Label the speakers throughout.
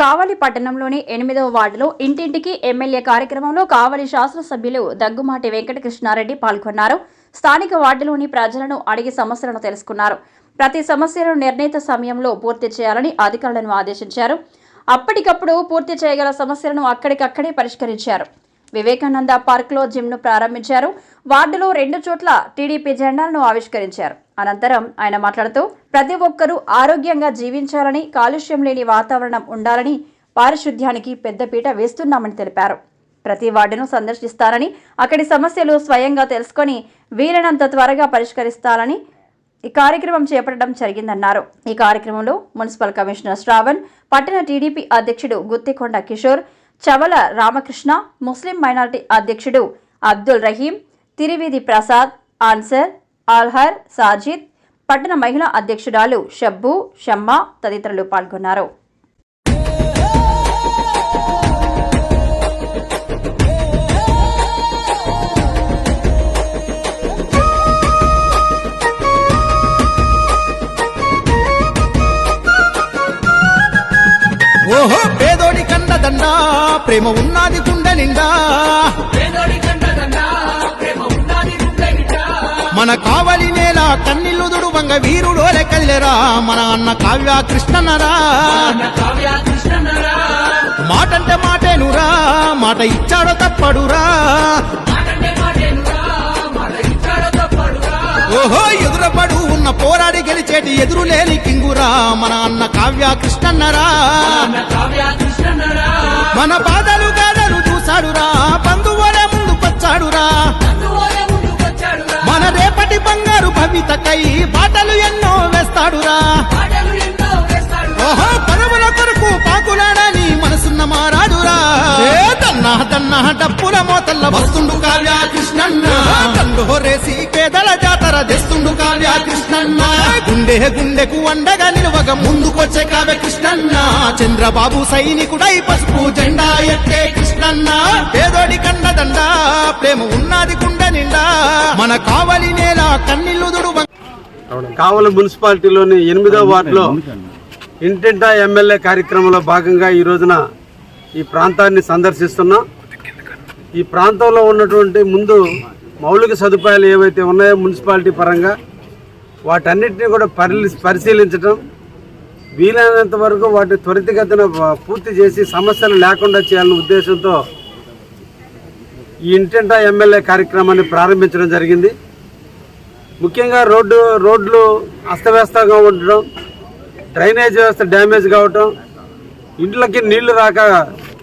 Speaker 1: కావలి పట్టణంలోని ఎనిమిదవ వార్డులో ఇంటింటికి ఎమ్మెల్యే కార్యక్రమంలో కావలి శాసనసభ్యులు దగ్గుమాటి వెంకటకృష్ణారెడ్డి పాల్గొన్నారు. స్థానిక వార్డులోని ప్రజలను అడిగి సమస్యలను తెలుసుకున్నారు. ప్రతి సమస్యను నిర్ణీత సమయంలో పూర్తి చేయాలని అధికారులను ఆదేశించారు. అప్పటికప్పుడు పూర్తి చేయగల సమస్యలను అక్కడికక్కడే పరిష్కరించారు. వివేకానంద పార్క్లో జిమ్ను ప్రారంభించారు. వార్డులో రెండు చోట్ల టీడీపీ జెండాలను ఆవిష్కరించారు. అనంతరం ఆయన మాట్లాడుతూ ప్రతి ఒక్కరూ ఆరోగ్యంగా జీవించాలని కాలుష్యం లేని వాతావరణం ఉండాలని పారిశుద్ధ్యానికి పెద్దపీట వేస్తున్నామని తెలిపారు. ప్రతి వార్డును సందర్శిస్తారని అక్కడి సమస్యలు స్వయంగా తెలుసుకొని వీలైనంత త్వరగా పరిష్కరిస్తారని ఈ కార్యక్రమం చేపట్టడం జరిగిందన్నారు. ఈ కార్యక్రమంలో మున్సిపల్ కమిషనర్ శ్రావణ్ పట్టణ టీడీపీ అధ్యక్షుడు గుత్తికొండ కిషోర్ చవల రామకృష్ణ ముస్లిం మైనారిటీ అధ్యక్షుడు అబ్దుల్ రహీం తిరివేది ప్రసాద్ ఆన్సర్ ఆల్హర్ సాజిద్ పట్టణ మహిళా అధ్యక్షురాలు షబ్బు షమ్మ తదితరులు పాల్గొన్నారు.
Speaker 2: ఓహో పేదోడి కండదండ ప్రేమ ఉన్నది గుండె నిండా. మన కావలి నేల కన్నీళ్ళు దుడువంగ వీరుడోలే కల్లెరా. మన అన్న కావ్య కృష్ణనరా మాటంటే మాటేనురా మాట ఇచ్చాడో తప్పడురా. ఓహో ఎదురపడు ఉన్న పోరాడి గెలిచేటి ఎదురులేని కింగురా. మన అన్న కావ్య కృష్ణన్నరా. మన బాధలు గాథలు చూశాడురా. బంధువులే ముందు పచ్చాడురా బంగారు భవితకై బాటలు ఎన్నో వేస్తాడురా. ఓహో పదవుల కొరకు పాకులాడని మనసున్న మారాడురా. దన్నా దన్నా డప్పుల మోతల్ల వస్తుండు కావ్య. కృష్ణన్న దండు రేసి పేదల జాతర తెస్తుండు కావ్య కృష్ణన్న. గుండె గుండెకు అండగా నిలువగ ముందుకొచ్చే కావ్య కృష్ణన్న. చంద్రబాబు సైనికుడై పసుపు జెండా ఎత్తే కృష్ణన్న. పేదోడి కండదండ ప్రేమ ఉన్నది గుండె నిండా. మన కావలి నేల కన్నీళ్ళు దుడువ
Speaker 3: కావలి మున్సిపాలిటీలోని ఎనిమిదో వార్డులో ఇంటింటా ఎమ్మెల్యే కార్యక్రమంలో భాగంగా ఈ రోజున ఈ ప్రాంతాన్ని సందర్శిస్తున్నాం. ఈ ప్రాంతంలో ఉన్నటువంటి ముందు మౌలిక సదుపాయాలు ఏవైతే ఉన్నాయో మున్సిపాలిటీ పరంగా వాటన్నిటిని కూడా పరిలి పరిశీలించడం వీలైనంత వరకు వాటి త్వరితగతిన పూర్తి చేసి సమస్యలు లేకుండా చేయాలనే ఉద్దేశంతో ఈ ఇంటింటా ఎమ్మెల్యే కార్యక్రమాన్ని ప్రారంభించడం జరిగింది. ముఖ్యంగా రోడ్డు రోడ్లు అస్తవ్యస్తంగా ఉండడం డ్రైనేజ్ వ్యవస్థ డ్యామేజ్ కావటం ఇంట్లోకి నీళ్ళు రాక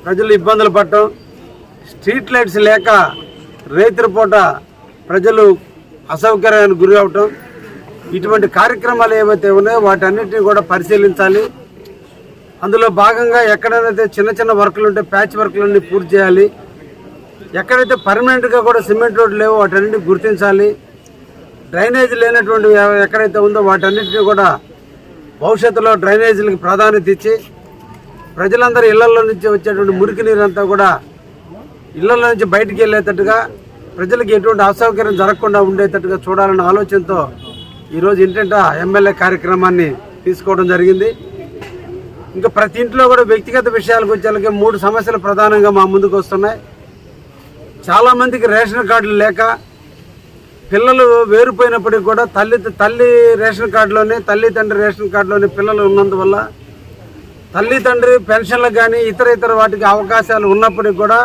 Speaker 3: ప్రజలు ఇబ్బందులు పడటం స్ట్రీట్ లైట్స్ లేక రేత్రిపూట ప్రజలు అసౌకర్యానికి గురి అవటం ఇటువంటి కార్యక్రమాలు ఏవైతే ఉన్నాయో వాటన్నిటిని కూడా పరిశీలించాలి. అందులో భాగంగా ఎక్కడైతే చిన్న చిన్న వర్కులు ఉంటే ప్యాచ్ వర్కులన్నీ పూర్తి చేయాలి. ఎక్కడైతే పర్మనెంట్గా కూడా సిమెంట్ రోడ్లు లేవో వాటన్నిటిని గుర్తించాలి. డ్రైనేజ్ లేనటువంటి ఎక్కడైతే ఉందో వాటన్నిటిని కూడా భవిష్యత్తులో డ్రైనేజీలకు ప్రాధాన్యత ఇచ్చి ప్రజలందరూ ఇళ్ళలో నుంచి వచ్చేటువంటి మురికి నీరంతా కూడా ఇళ్ళలో నుంచి బయటికి వెళ్ళేటట్టుగా ప్రజలకు ఎటువంటి అసౌకర్యం జరగకుండా ఉండేటట్టుగా చూడాలన్న ఆలోచనతో ఈరోజు ఏంటంటే ఎమ్మెల్యే కార్యక్రమాన్ని తీసుకోవడం జరిగింది. ఇంకా ప్రతి ఇంట్లో కూడా వ్యక్తిగత విషయాలకు వచ్చేలాగే మూడు సమస్యలు ప్రధానంగా మా ముందుకు వస్తున్నాయి. చాలామందికి రేషన్ కార్డులు లేక పిల్లలు వేరుపోయినప్పటికీ కూడా తల్లి తల్లి రేషన్ కార్డులోనే తల్లి తండ్రి రేషన్ కార్డులోనే పిల్లలు ఉన్నందువల్ల తల్లి తండ్రి పెన్షన్లకు కానీ ఇతర ఇతర వాటికి అవకాశాలు ఉన్నప్పటికీ కూడా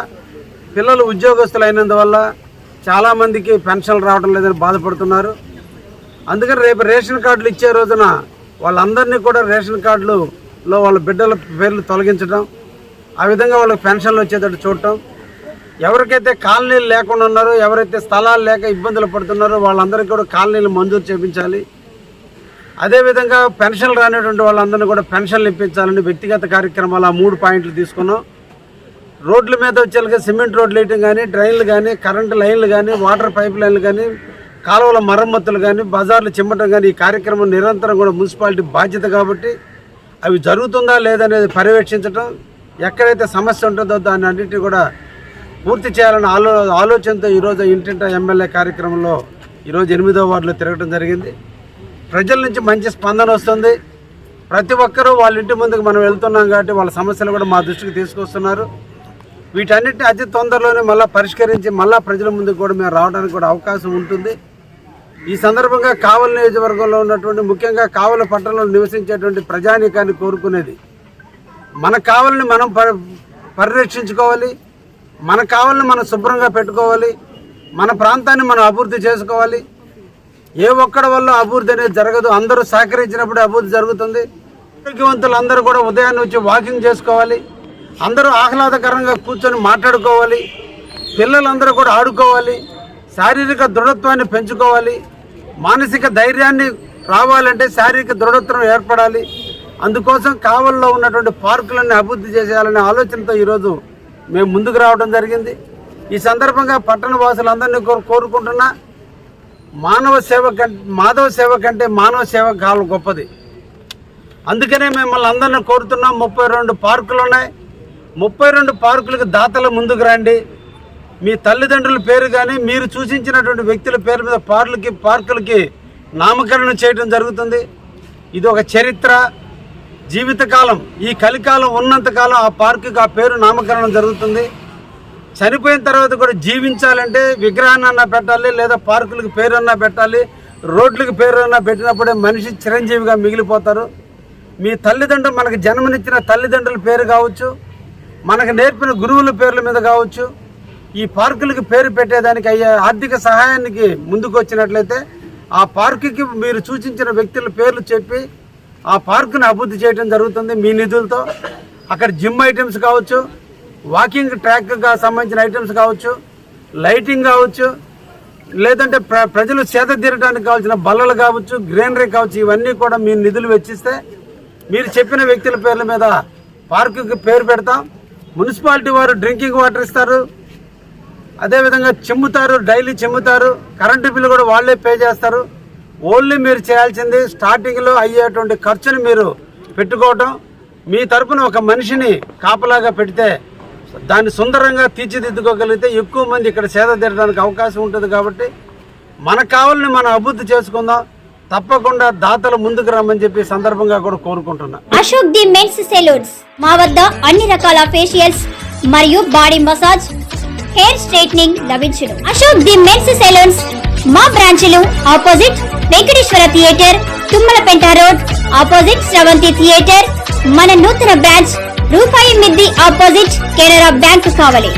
Speaker 3: పిల్లలు ఉద్యోగస్తులు అయినందువల్ల చాలామందికి పెన్షన్లు రావడం లేదని బాధపడుతున్నారు. అందుకని రేపు రేషన్ కార్డులు ఇచ్చే రోజున వాళ్ళందరినీ కూడా రేషన్ కార్డులలో వాళ్ళ బిడ్డల పేర్లు తొలగించడం ఆ విధంగా వాళ్ళకి పెన్షన్లు వచ్చేటట్టు చూడటం. ఎవరికైతే కాలనీలు లేకుండా ఉన్నారో ఎవరైతే స్థలాలు లేక ఇబ్బందులు పడుతున్నారో వాళ్ళందరికీ కూడా కాలనీలు మంజూరు చేయించాలి అదేవిధంగా పెన్షన్లు రానటువంటి వాళ్ళందరినీ కూడా పెన్షన్లు ఇప్పించాలని వ్యక్తిగత కార్యక్రమాలు ఆ మూడు పాయింట్లు తీసుకున్నాం. రోడ్ల మీద వచ్చేలాగా సిమెంట్ రోడ్లు వేయటం కానీ డ్రైన్లు కానీ కరెంటు లైన్లు కానీ వాటర్ పైప్ లైన్లు కానీ కాలువల మరమ్మతులు కానీ బజార్లు చిమ్మటం కానీ ఈ కార్యక్రమం నిరంతరం కూడా మున్సిపాలిటీ బాధ్యత కాబట్టి అవి జరుగుతుందా లేదనేది పర్యవేక్షించడం ఎక్కడైతే సమస్య ఉంటుందో దాన్ని అన్నింటినీ కూడా పూర్తి చేయాలన్న ఆలో ఆలోచనతో ఈరోజు ఇంటింట ఎమ్మెల్యే కార్యక్రమంలో ఈరోజు ఎనిమిదో వార్డులో తిరగడం జరిగింది. ప్రజల నుంచి మంచి స్పందన వస్తుంది. ప్రతి ఒక్కరూ వాళ్ళ ఇంటి ముందుకు మనం వెళ్తున్నాం కాబట్టి వాళ్ళ సమస్యలు కూడా మా దృష్టికి తీసుకొస్తున్నారు. వీటన్నిటిని అతి తొందరలోనే మళ్ళీ పరిష్కరించి మళ్ళా ప్రజల ముందుకు కూడా మేము రావడానికి కూడా అవకాశం ఉంటుంది. ఈ సందర్భంగా కావలి నియోజకవర్గంలో ఉన్నటువంటి ముఖ్యంగా కావల పట్టణంలో నివసించేటువంటి ప్రజానీకాన్ని కోరుకునేది. మన కావలిని మనం పరిరక్షించుకోవాలి. మన కావలిని మనం శుభ్రంగా పెట్టుకోవాలి. మన ప్రాంతాన్ని మనం అభివృద్ధి చేసుకోవాలి. ఏ ఒక్కడి వల్ల అభివృద్ధి అనేది జరగదు. అందరూ సహకరించినప్పుడు అభివృద్ధి జరుగుతుంది. ఆరోగ్యవంతులు అందరూ కూడా ఉదయాన్నే వచ్చి వాకింగ్ చేసుకోవాలి. అందరూ ఆహ్లాదకరంగా కూర్చొని మాట్లాడుకోవాలి. పిల్లలందరూ కూడా ఆడుకోవాలి. శారీరక దృఢత్వాన్ని పెంచుకోవాలి. మానసిక ధైర్యాన్ని రావాలంటే శారీరక దృఢత్వం ఏర్పడాలి. అందుకోసం కావల్లో ఉన్నటువంటి పార్కులన్నీ అభివృద్ధి చేసేయాలనే ఆలోచనతో ఈరోజు మేము ముందుకు రావడం జరిగింది. ఈ సందర్భంగా పట్టణ వాసులందరినీ కోరు కోరుకుంటున్నా మానవ సేవ కంటే మాధవ సేవ కంటే మానవ సేవ కాలం గొప్పది. అందుకనే మిమ్మల్ని అందరిని కోరుతున్నాం. ముప్పై రెండు పార్కులు ఉన్నాయి. ముప్పై రెండు పార్కులకు దాతలు ముందుకు రండి. మీ తల్లిదండ్రుల పేరు కానీ మీరు సూచించినటువంటి వ్యక్తుల పేరు మీద పార్కులకి పార్కులకి నామకరణం చేయడం జరుగుతుంది. ఇది ఒక చరిత్ర. జీవితకాలం ఈ కలికాలం ఉన్నంతకాలం ఆ పార్కుకి ఆ పేరు నామకరణం జరుగుతుంది. చనిపోయిన తర్వాత కూడా జీవించాలంటే విగ్రహాన్ని అన్నా పెట్టాలి లేదా పార్కులకు పేరు అన్నా పెట్టాలి రోడ్లకు పేరు అన్నా పెట్టినప్పుడే మనిషి చిరంజీవిగా మిగిలిపోతారు. మీ తల్లిదండ్రులు మనకు జన్మనిచ్చిన తల్లిదండ్రుల పేరు కావచ్చు మనకు నేర్పిన గురువుల పేర్ల మీద కావచ్చు ఈ పార్కులకు పేరు పెట్టేదానికి అయ్యే ఆర్థిక సహాయానికి ముందుకు వచ్చినట్లయితే ఆ పార్కుకి మీరు సూచించిన వ్యక్తుల పేర్లు చెప్పి ఆ పార్కును అభివృద్ధి చేయడం జరుగుతుంది మీ నిధులతో. అక్కడ జిమ్ ఐటమ్స్ కావచ్చు వాకింగ్ ట్రాక్గా సంబంధించిన ఐటమ్స్ కావచ్చు లైటింగ్ కావచ్చు లేదంటే ప్ర ప్రజలు సేద తీరడానికి కావాల్సిన బల్లలు కావచ్చు గ్రీనరీ కావచ్చు ఇవన్నీ కూడా మీరు నిధులు వెచ్చిస్తే మీరు చెప్పిన వ్యక్తుల పేర్ల మీద పార్కుకి పేరు పెడతాం. మున్సిపాలిటీ వారు డ్రింకింగ్ వాటర్ ఇస్తారు. అదేవిధంగా చెమ్ముతారు డైలీ చెమ్ముతారు. కరెంటు బిల్లు కూడా వాళ్ళే పే చేస్తారు. ఓన్లీ మీరు చేయాల్సింది స్టార్టింగ్లో అయ్యేటువంటి ఖర్చుని మీరు పెట్టుకోవటం. మీ తరపున ఒక మనిషిని కాపలాగా పెడితే దాన్ని సుందరంగా తీర్చిదిద్దుకోగలిగితే ఎక్కువ మంది ఇక్కడ సేద తీరడానికి అవకాశం ఉంటుంది కాబట్టి మన కావాలని మనం అభివృద్ధి చేసుకుందాం. తప్పకుండా దాతలు ముందుకు రమ్మని చెప్పి సందర్భంగా కూడా కోరుకుంటున్నా.
Speaker 4: Ashok the men's salons. మా వద్ద అన్ని రకాల ఫేషియల్స్ మరియు బాడీ మసాజ్ హెయిర్ స్ట్రైట్నింగ్ లభించును. Ashok the men's salons. మా బ్రాంచ్లు opposite Venkateswara theatre Tummalapenta road opposite Sravanthi theatre. మన నూతన బ్రాంచ్ రూపాయి మిద్ది ఆపోజిట్ కెనరా బ్యాంక్ కావాలి.